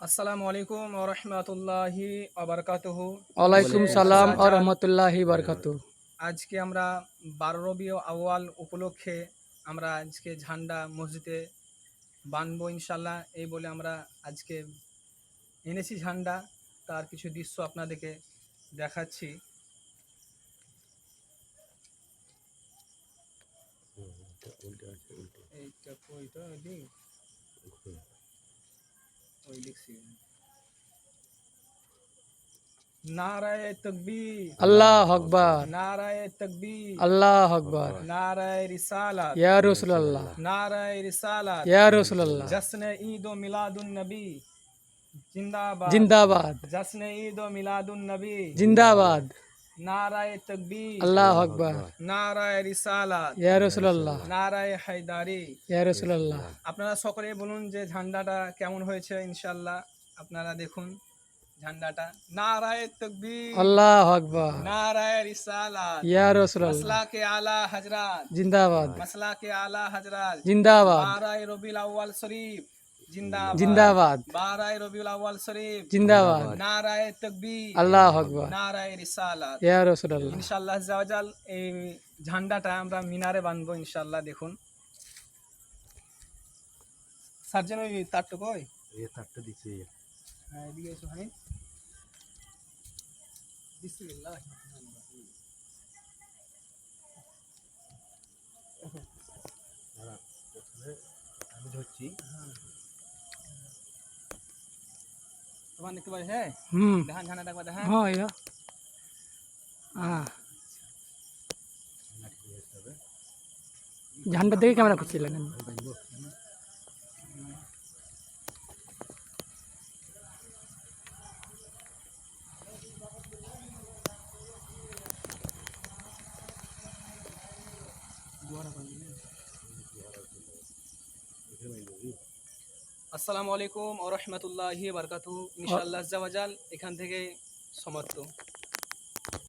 আসসালামু আলাইকুম ওরহমতুল্লাহি আবরকাতহ ওয়ালাইকুম সালাম ও রহমতুল্লাহি বারকাতু আজকে আমরা বারো রবি আউয়াল উপলক্ষে আমরা আজকে ঝান্ডা মসজিদে বানবো ইনশাল্লাহ এই বলে আমরা আজকে এনেছি ঝান্ডা। তার কিছু দৃশ্য আপনাদেরকে দেখাচ্ছি। এইটা কইটা ছিল। নারায়ে তকবীর। আল্লাহ আকবার। নারায়ে তকবীর। আল্লাহ আকবার। নারায়ে রিসালাত। ইয়া রাসূলুল্লাহ। নারায়ে রিসালাত। ইয়া রাসূলুল্লাহ। জশ্নে ঈদ ও মিলাদুন নবী। জিন্দাবাদ। জিন্দাবাদ। জশ্নে ঈদ ও মিলাদুন নবী। জিন্দাবাদ। নারায় তকবীর। আকবার। নারায় রিসালাত। ইয়া রাসূলুল্লাহ। নারায় হায়দারি। ইয়া রাসূলুল্লাহ। আপনারা সকলে বলুন যে ঝান্ডাটা কেমন হয়েছে ইনশাআল্লাহ। আপনারা দেখুন ঝান্ডাটা। নারায় তকবীর। আল্লাহ আকবার। নারায় রিসালাত। ইয়া রাসূলুল্লাহ। মাসলাকে আলা হযরত জিন্দাবাদ। মাসলাকে আলা হযরত জিন্দাবাদ। নারায় রবিউল আউয়াল শরীফ। জিন্দাবাদ। বারায় রবিউল আউয়াল শরীফ। জিন্দাবাদ। নারায়ে তাকবীর। আল্লাহু আকবার। নারায়ে রিসালাত। ইয়া রাসূলুল্লাহ। ইনশাআল্লাহ জাওয়াজাল এই ঝান্ডাটা আমরা মিনারে বাঁধবো ইনশাআল্লাহ দেখুন। সার্জন ওই তারটা কই এই তারটা দিছি। হ্যাঁ এদিকে এসো ভাই। বিসমিল্লাহ। আমি ধরছি। হ্যাঁ। হ্যাঁ? হুম। দেখান ঝান্ডাটা একবার দেখান হ্যাঁ? ইয়া হ্যাঁ। ঝান্ডা দেখে ক্যামেরা করছিলেন আসসালামু আলাইকুম ওয়া রাহমাতুল্লাহি ওয়া বারাকাতুহু। ইনশাআল্লাহ জাওয়াজাল এখান থেকে সমাপ্ত।